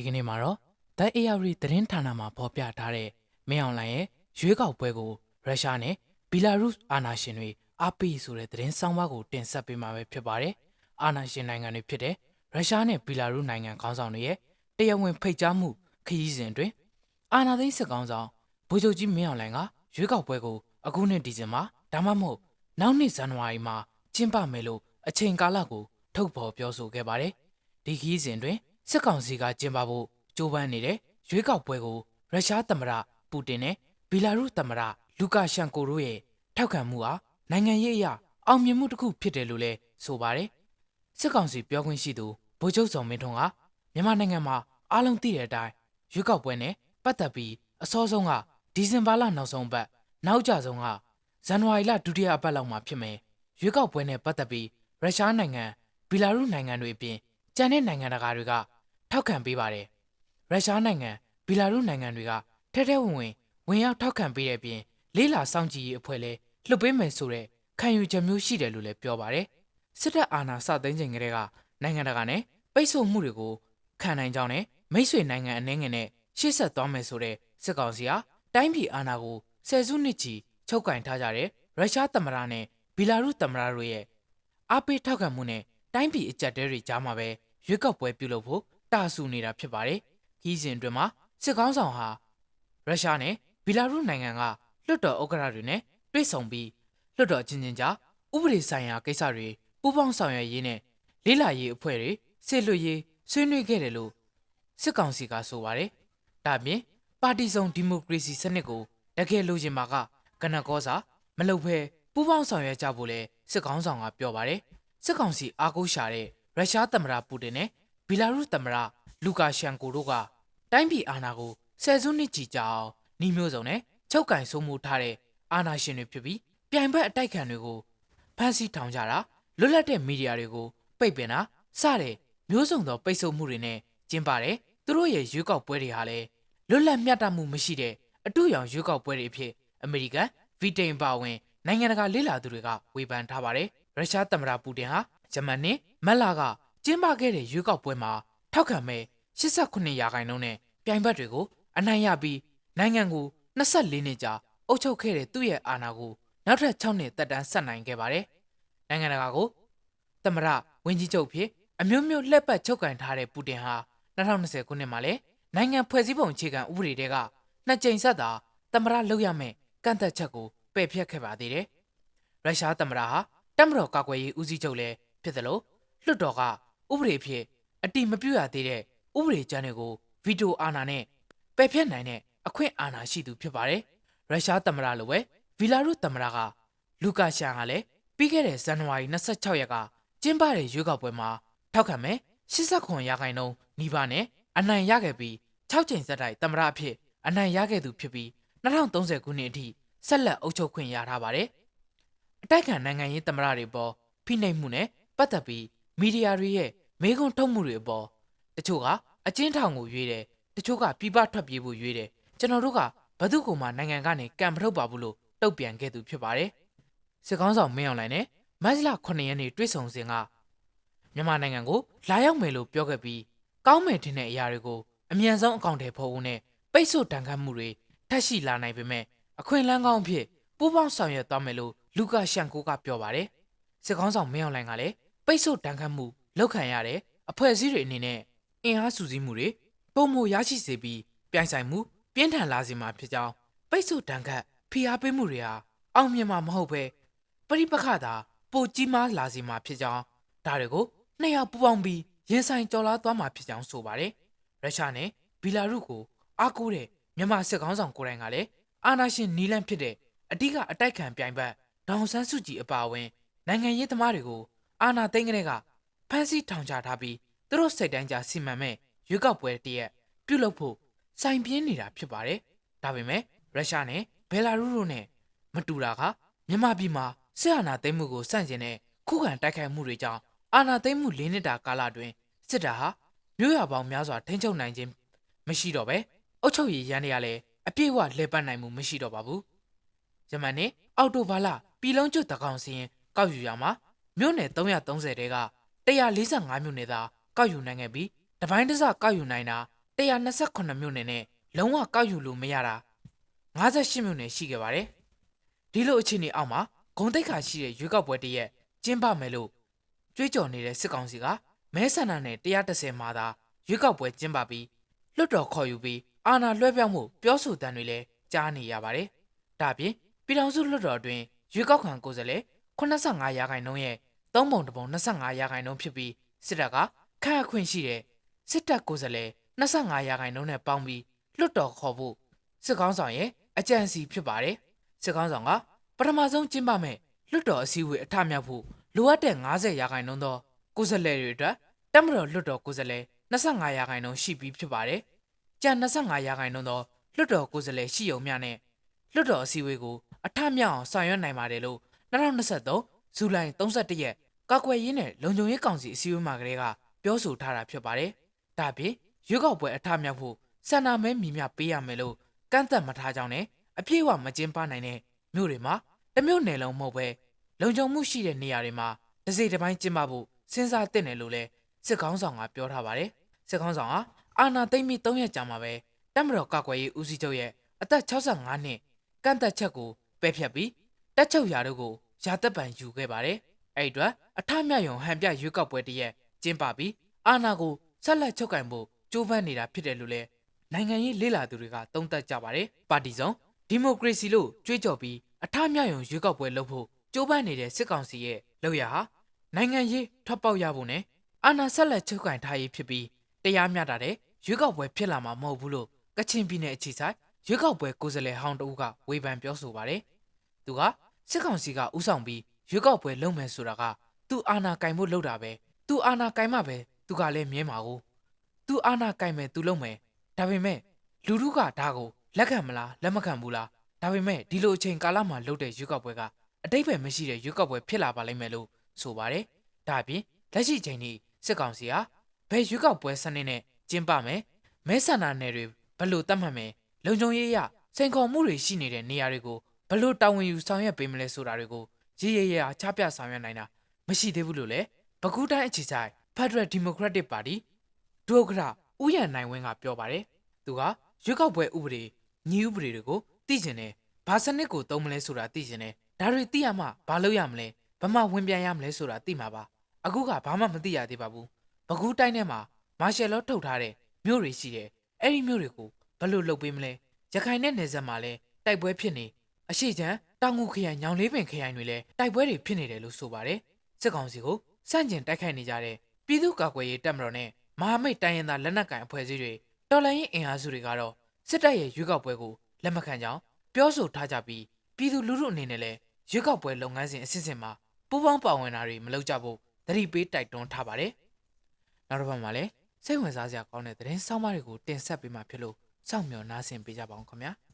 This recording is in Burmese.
ဒီကနေ့မှာတော့ The AR သတင်းဌာနမှာဖော်ပြထားတဲ့မင်းအောင်လှိုင်ရဲ့ရွေးကောက်ပွဲကိုရုရှားနဲ့ဘီလာရုစ်အာဏာရှင်တွေအားပေးဆိုတဲ့သတင်းဆောင်ပါကိုတင်ဆက်ပေးမှာပဲဖြစ်ပါတယ်။အာဏာရှင်နိုင်ငံတွေဖြစ်တဲ့ရုရှားနဲ့ဘီလာရုစ်နိုင်ငံခေါင်းဆောင်တွေရဲ့တရားဝင်ဖိတ်ကြားမှုခရီးစဉ်အတွင်းအာဏာသိမ်းစစ်ကောင်ဆောင်ဗိုလ်ချုပ်ကြီးမင်းအောင်လှိုင်ကရွေးကောက်ပွဲကိုအခုနှစ်ဒီဇင်ဘာဒါမှမဟုတ်နောက်နှစ်ဇန်နဝါရီမှာကျင်းပမယ်လို့အချိန်ကာလကိုထုတ်ဖော်ပြောဆိုခဲ့ပါတယ်။ဒီခရီးစဉ်တွင် စစ်ကောင်စီကကျင်းပဖို့ကြိုးပမ်းနေတဲ့ရွေးကောက်ပွဲကိုရုရှားသမ္မတပူတင်နဲ့ဘီလာရုစ်သမ္မတလူကာရှန်ကိုတို့ရဲ့ထောက်ခံမှုဟာနိုင်ငံရေးအရအောင်မြင်မှုတစ်ခုဖြစ်တယ်လို့လည်းဆိုပါတယ်။စစ်ကောင်စီပြောခွင့်ရှိသူဗိုလ်ချုပ်စောမင်းထွန်းကမြန်မာနိုင်ငံမှာအားလုံးသိတဲ့အတိုင်းရွေးကောက်ပွဲနဲ့ပတ်သက်ပြီးအစောဆုံးကဒီဇင်ဘာလနောက်ဆုံးပတ်နောက်ကြဆုံးကဇန်နဝါရီလဒုတိယအပတ်လောက်မှာဖြစ်မယ်။ရွေးကောက်ပွဲနဲ့ပတ်သက်ပြီးရုရှားနိုင်ငံဘီလာရုစ်နိုင်ငံတွေအပြင်ကျန်တဲ့နိုင်ငံတကာတွေက ထောက်ခံပေးပါတယ်။ရုရှားနိုင်ငံဘီလာရုစ်နိုင်ငံတွေကထဲထဲဝင်ဝင်ဝင်ရောက်ထောက်ခံပေးတဲ့အပြင်လေးလာစောင့်ကြည့်ရေးအဖွဲ့လဲလှုပ်ပေးမယ်ဆိုတဲ့ခံယူချက်မျိုးရှိတယ်လို့လည်းပြောပါတယ်။စစ်တပ်အာဏာစသိမ်းချိန်ကတည်းကနိုင်ငံတကာနဲ့ပိတ်ဆို့မှုတွေကိုခံနိုင်ကြောင်းနဲ့မိတ်ဆွေနိုင်ငံအနေငယ်နဲ့ရှေ့ဆက်သွားမယ်ဆိုတဲ့စစ်ကောင်စီဟာတိုင်းပြည်အာဏာကိုဆယ်စုနှစ်ချီချုပ်ကင်ထားကြတဲ့ရုရှားသမ္မတနဲ့ဘီလာရုစ်သမ္မတတို့ရဲ့အားပေးထောက်ခံမှုနဲ့တိုင်းပြည်အကြက်တဲတွေကြားမှာပဲရွေးကောက်ပွဲပြုလုပ်ဖို့ တာဆူနေတာဖြစ်ပါတယ်။ခီးစဉ်အတွင်းမှာစစ်ကောင်းဆောင်ဟာရုရှားနဲ့ဘီလာရုစ်နိုင်ငံကလွှတ်တော်ဥက္ကဋ္ဌတွေနဲ့တွေ့ဆုံပြီးလွှတ်တော်ချင်းချင်းကြားဥပဒေဆိုင်ရာကိစ္စတွေပူးပေါင်းဆောင်ရွက်ရေးနဲ့လေးလာရေးအဖွဲ့တွေဆစ်လွတ်ရေးဆွေးနွေးခဲ့တယ်လို့စစ်ကောင်စီကဆိုပါတယ်။ဒါပြင်ပါတီစုံဒီမိုကရေစီစနစ်ကိုတကယ်လိုချင်မှာကကနကောစာမလုပ်ဘဲပူးပေါင်းဆောင်ရွက်ကြဖို့လဲစစ်ကောင်ဆောင်ကပြောပါတယ်။စစ်ကောင်စီအားကိုးရှာတဲ့ရုရှားသမ္မတပူတင်နဲ့ ဘီလာရုစ်သမ္မတလူကာရှန်ကိုတို့ကတိုင်းပြည်အာဏာကိုဆယ်စုနှစ်ကြကြာအောင်နှီးမျိုးစုံနဲ့ချုပ်ကင်ဆိုးမှုထားတဲ့အာဏာရှင်တွေဖြစ်ပြီးပြိုင်ဘက်အတိုက်ခံတွေကိုဖမ်းဆီးထောင်ကြတာလွတ်လပ်တဲ့မီဒီယာတွေကိုပိတ်ပင်တာစတဲ့မျိုးစုံသောပိတ်ဆို့မှုတွေနဲ့ကျင်းပတဲ့သူတို့ရဲ့ရွေးကောက်ပွဲတွေဟာလည်းလွတ်လပ်မျှတမှုမရှိတဲ့အတူရောင်ရွေးကောက်ပွဲတွေအဖြစ်အမေရိကန်ဗြိတိန်ပါဝင်နိုင်ငံတကာလေ့လာသူတွေကဝေဖန်ထားပါတယ်ရုရှားသမ္မတပူတင်ဟာဂျမန်နဲ့မက်လာက ကျင်းပခဲ့တဲ့ရွေးကောက်ပွဲမှာထောက်ခံမဲ့89ရာခိုင်နှုန်းနဲ့ပြိုင်ဘက်တွေကိုအနိုင်ရပြီးနိုင်ငံကို24နှစ်ကြာအုပ်ချုပ်ခဲ့တဲ့သူ့ရဲ့အာဏာကိုနောက်ထပ်6နှစ်တက်တန်းဆက်နိုင်ခဲ့ပါတယ်။နိုင်ငံတကာကိုသမရဝင်းကြီးချုပ်ဖြစ်အမျိုးမျိုးလှက်ပတ်ချုပ်ကန်ထားတဲ့ပူတင်ဟာ2020ခုနှစ်မှာလည်းနိုင်ငံဖွဲ့စည်းပုံအခြေခံဥပဒေတွေကနှစ်ကြိမ်ဆက်သာသမရလုပ်ရမယ့်ကန့်သက်ချက်ကိုပယ်ဖျက်ခဲ့ပါသေးတယ်။ရုရှားသမရဟာတမတော်ကာကွယ်ရေးဦးစီးချုပ်လည်းဖြစ်သလိုလွှတ်တော်က ဥပဒေဖြစ်အတိမပြုတ်ရသေးတဲ့ဥပဒေကြမ်းတွေကိုဗီတိုအာဏာနဲ့ပယ်ဖျက်နိုင်တဲ့အခွင့်အာဏာရှိသူဖြစ်ပါတယ်။ရုရှားသမ္မတလိုပဲဗီလာရုသမ္မတကလူကာရှန်ကလည်းပြီးခဲ့တဲ့ဇန်နဝါရီ26ရက်ကကျင်းပတဲ့ရွေးကောက်ပွဲမှာထောက်ခံမဲ့89ရာခိုင်နှုန်းနီးပါးနဲ့အနိုင်ရခဲ့ပြီး6ကြိမ်ဆက်တိုက်သမ္မတအဖြစ်အနိုင်ရခဲ့သူဖြစ်ပြီး2030ခုနှစ်အထိဆက်လက်အုပ်ချုပ်ခွင့်ရထားပါတယ်။အတိုက်ခံနိုင်ငံရေးသမ္မတတွေပေါ်ဖိနှိပ်မှုနဲ့ပတ်သက်ပြီးမီဒီယာတွေရဲ့ မေးခွန်းထုတ်မှုတွေအပေါ်တချို့ကအကျဉ်းထောင်ကိုရွေးတယ်တချို့ကပြပထွက်ပြေးဖို့ရွေးတယ်ကျွန်တော်တို့ကဘသူ့ကိုမှနိုင်ငံကနေကံမထုတ်ပါဘူးလို့တုတ်ပြန်ခဲ့သူဖြစ်ပါတယ်စစ်ကောင်းဆောင်မင်းအောင်လှိုင်နဲ့မတ်လ9ရက်နေ့တွေ့ဆုံစဉ်ကမြန်မာနိုင်ငံကိုလာရောက်မယ်လို့ပြောခဲ့ပြီးကောင်းမယ်ထင်တဲ့အရာတွေကိုအမြန်ဆုံးအကောင့်ထဲပေါ်ဖို့နဲ့ပိတ်ဆို့တန်ခတ်မှုတွေထပ်ရှိလာနိုင်ပေမဲ့အခွင့်အလမ်းကောင်းအဖြစ်ပူးပေါင်းဆောင်ရွက်သွားမယ်လို့လူကာရှန်ကိုကပြောပါတယ်စစ်ကောင်းဆောင်မင်းအောင်လှိုင်ကလည်းပိတ်ဆို့တန်ခတ်မှု လောက်ခံရတဲ့အဖွဲ့အစည်းတွေအနေနဲ့အင်အားစုစည်းမှုတွေပုံမရရှိစေပြီးပြိုင်ဆိုင်မှုပြင်းထန်လာစေမှာဖြစ်ကြောင်းပိတ်ဆို့တန်ခတ်ဖိအားပေးမှုတွေဟာအောင်မြင်မှာမဟုတ်ပဲပရိပခသာပိုကြီးမားလာစေမှာဖြစ်ကြောင်းဒါတွေကိုနှစ်ယောက်ပူးပေါင်းပြီးရင်ဆိုင်ကြော်လာသွားမှာဖြစ်ကြောင်းဆိုပါတယ်ရုရှားနဲ့ဘီလာရုစ်ကိုအားကိုးတဲ့မြန်မာစစ်ကောင်းဆောင်ကိုယ်တိုင်ကလည်းအာဏာရှင်နီလန့်ဖြစ်တဲ့အဓိကအတိုက်ခံပြိုင်ဘက်ဒေါန်ဆန်းစုကြည်အပါအဝင်နိုင်ငံရေးသမားတွေကိုအာဏာသိမ်းကလေးက ဖမ်းဆီးထောင်ချထားပြီးသူတို့စိတ်တိုင်းကြစီမံမဲ့ရွေးကောက်ပွဲတရက်ပြုလုပ်ဖို့စိုင်ပြင်းနေတာဖြစ်ပါတယ်။ဒါပေမဲ့ရုရှားနဲ့ဘယ်လာရုစ်တို့နဲ့မတူတာကမြန်မာပြည်မှာစစ်အာဏာသိမ်းမှုကိုစန့်ကျင်တဲ့ခုခံတိုက်ခိုက်မှုတွေကြောင့်အာဏာသိမ်းမှု၄နှစ်တာကာလအတွင်းစစ်တပ်ဟာမြို့ရပေါင်းများစွာထိန်းချုပ်နိုင်ခြင်းမရှိတော့ပဲအုပ်ချုပ်ရေးရန်တွေကလည်းအပြည့်အဝလှည့်ပတ်နိုင်မှုမရှိတော့ပါဘူး။ယမန်နေ့အောက်တိုဘာလပြည်လုံးကျွတ်တကောင်စီရင်ကောက်ယူရမှာမြို့နယ်330တဲက 145မြို့နယ်သာကောက်ယူနိုင်ခဲ့ပြီးတပိုင်းတစကောက်ယူနိုင်တာ128မြို့နယ်နဲ့လုံးဝကောက်ယူလို့မရတာ58မြို့နယ်ရှိခဲ့ပါတယ်ဒီလိုအခြေအနေအောက်မှာဂုံတိတ်ခါရှိတဲ့ရွေးကောက်ပွဲတရက်ကျင်းပမယ်လို့ကြွေးကြော်နေတဲ့စစ်ကောင်စီကမဲဆန္ဒနယ်130မှာသာရွေးကောက်ပွဲကျင်းပပြီးလွတ်တော်ခေါ်ယူပြီးအာဏာလွှဲပြောင်းမှုပြောဆိုတမ်းတွေလည်းကြားနေရပါတယ်ဒါအပြင်ပြည်ထောင်စုလွတ်တော်အတွင်းရွေးကောက်ခံကိုယ်စားလှယ်85ရာခိုင်နှုန်းရဲ့ သုံးပုံတစ်ပုံ25ရာခိုင်နှုန်းဖြစ်ပြီးစစ်တပ်ကခန့်အပ်ခွင့်ရှိတဲ့စစ်တပ်ကိုယ်စားလှယ်25ရာခိုင်နှုန်းနဲ့ပေါင်းပြီးလွတ်တော်ခေါ်ဖို့စစ်ကောင်းဆောင်ရဲ့အကြံစီဖြစ်ပါတယ်စစ်ကောင်းဆောင်ကပထမဆုံးကျင်းပမဲ့လွတ်တော်အစည်းအဝေးအထမြောက်ဖို့လိုအပ်တဲ့90ရာခိုင်နှုန်းသောကိုယ်စားလှယ်တွေအတွက်တက်မတော်လွတ်တော်ကိုယ်စားလှယ်25ရာခိုင်နှုန်းရှိပြီးဖြစ်ပါတယ်ကျန်25ရာခိုင်နှုန်းသောလွတ်တော်ကိုယ်စားလှယ်ရှိုံမျှနဲ့လွတ်တော်အစည်းအဝေးကိုအထမြောက်အောင်ဆောင်ရွက်နိုင်ပါတယ်လို့2023 ဇူလိုင်31ရက်ကောက်ွယ်ရေးနဲ့လုံခြုံရေးကောင်စီအစည်းအဝေးမှာကလေးကပြောဆိုထားတာဖြစ်ပါတယ်။ဒါ့အပြင်ရွေးကောက်ပွဲအထမြောက်ဖို့စန္ဒမဲမြည်မြပေးရမယ်လို့ကန့်သက်မထားကြောင်းနဲ့အပြည့်အဝမကျင်းပနိုင်တဲ့မြို့တွေမှာတစ်မြို့နယ်လုံးမဟုတ်ပဲလုံခြုံမှုရှိတဲ့နေရာတွေမှာတစ်စိတ်တစ်ပိုင်းကျင်းပဖို့စဉ်းစားသင့်တယ်လို့လည်းစစ်ကောင်းဆောင်ကပြောထားပါတယ်။စစ်ကောင်းဆောင်ကအာဏာသိမ်းပြီး၃ရက်ကြာမှာပဲတက်မတော်ကောက်ွယ်ရေးဦးစီးချုပ်ရဲ့အသက်65နှစ်ကန့်သက်ချက်ကိုပယ်ဖျက်ပြီးတက်ချုပ်ရာတို့ကို ရာသက်ပံယူခဲ့ပါတယ်။အဲ့ဒီအတွက်အထမြတ်ယုံဟန်ပြရွေးကောက်ပွဲတရက်ကျင်းပပြီးအာဏာကိုဆက်လက်ချုပ်ကင်ဖို့ကြိုးပမ်းနေတာဖြစ်တယ်လို့လည်းနိုင်ငံရေးလေ့လာသူတွေကသုံးသပ်ကြပါတယ်။ပါတီစုံဒီမိုကရေစီလို့ကြွေးကြော်ပြီးအထမြတ်ယုံရွေးကောက်ပွဲလုပ်ဖို့ကြိုးပမ်းနေတဲ့စစ်ကောင်စီရဲ့လုပ်ရဟာနိုင်ငံရေးထွက်ပေါက်ရဖို့နဲ့အာဏာဆက်လက်ချုပ်ကင်ထားရေးဖြစ်ပြီးတရားမျှတတဲ့ရွေးကောက်ပွဲဖြစ်လာမှာမဟုတ်ဘူးလို့ကချင်ပြည်နယ်အခြေဆိုင်ရွေးကောက်ပွဲကိုယ်စားလှယ်ဟောင်းတဦးကဝေဖန်ပြောဆိုပါတယ်။သူက စစ်ကောင်စီကဥဆောင်ပြီးရွေးကောက်ပွဲလုပ်မယ်ဆိုတာကသူအာဏာကင်ဖို့လုပ်တာပဲသူအာဏာကင်မှပဲသူကလည်းမြဲမှာကိုသူအာဏာကင်မယ်သူလုပ်မယ်ဒါပေမဲ့လူထုကဒါကိုလက်ခံမလားလက်မခံဘူးလားဒါပေမဲ့ဒီလိုအချိန်ကာလမှာလုပ်တဲ့ရွေးကောက်ပွဲကအတိတ်ပဲမရှိတဲ့ရွေးကောက်ပွဲဖြစ်လာပါလိမ့်မယ်လို့ဆိုပါတယ်ဒါအပြင်လက်ရှိချိန်ထိစစ်ကောင်စီဟာဘယ်ရွေးကောက်ပွဲစနစ်နဲ့ကျင်းပမယ်မဲဆန္ဒနယ်တွေဘယ်လိုတတ်မှတ်မယ်လုံခြုံရေးရစိန်ခေါ်မှုတွေရှိနေတဲ့နေရာတွေကို ဘယ်လိုတာဝန်ယူဆောင်ရွက်ပေးမလဲဆိုတာတွေကိုရည်ရည်ရချပြဆောင်ရွက်နိုင်တာမရှိသေးဘူးလို့လည်းဘကူးတိုင်းအခြေဆိုင် Federal Democratic Party ဒုဥက္ကဋ္ဌဦးရန်နိုင်ဝင်းကပြောပါတယ်သူကရွေးကောက်ပွဲဥပဒေညီဥပဒေတွေကိုသိကျင်တယ်ဘာစနစ်ကိုသုံးမလဲဆိုတာသိကျင်တယ်ဒါတွေသိရမှဘာလုပ်ရမလဲဘာမှဝင်ပြန်ရမလဲဆိုတာသိမှာပါအခုကဘာမှမသိရသေးပါဘူးဘကူးတိုင်းထဲမှာမာရှယ်လောထုတ်ထားတဲ့မြို့တွေရှိတယ်အဲ့ဒီမြို့တွေကိုဘယ်လိုလုပ်ပေးမလဲရခိုင်နဲ့နယ်စပ်မှာလည်းတိုက်ပွဲဖြစ်နေ အရှိချမ်းတောင်ငူခရိုင်ညောင်လေးပင်ခရိုင်တွေလည်းတိုက်ပွဲတွေဖြစ်နေတယ်လို့ဆိုပါတယ်စစ်ကောင်စီကိုစန့်ကျင်တိုက်ခိုက်နေကြတဲ့ပြည်သူ့ကာကွယ်ရေးတပ်မတော်နဲ့မဟာမိတ်တိုင်းရင်းသားလက်နက်ကိုင်အဖွဲ့အစည်းတွေတော်လှန်ရေးအင်အားစုတွေကတော့စစ်တပ်ရဲ့ရွေးကောက်ပွဲကိုလက်မခံကြောင်းပြောဆိုထားကြပြီးပြည်သူလူထုအနေနဲ့လည်းရွေးကောက်ပွဲလုပ်ငန်းစဉ်အစစ်အစစ်မှာပူးပေါင်းပါဝင်တာတွေမလုပ်ကြဖို့သတိပေးတိုက်တွန်းထားပါတယ်နောက်တစ်ပတ်မှာလည်းစိတ်ဝင်စားစရာကောင်းတဲ့သတင်းဆောင်းပါးတွေကိုတင်ဆက်ပေးမှာဖြစ်လို့စောင့်မျှော်နားဆင်ပေးကြပါအောင်ခင်ဗျာ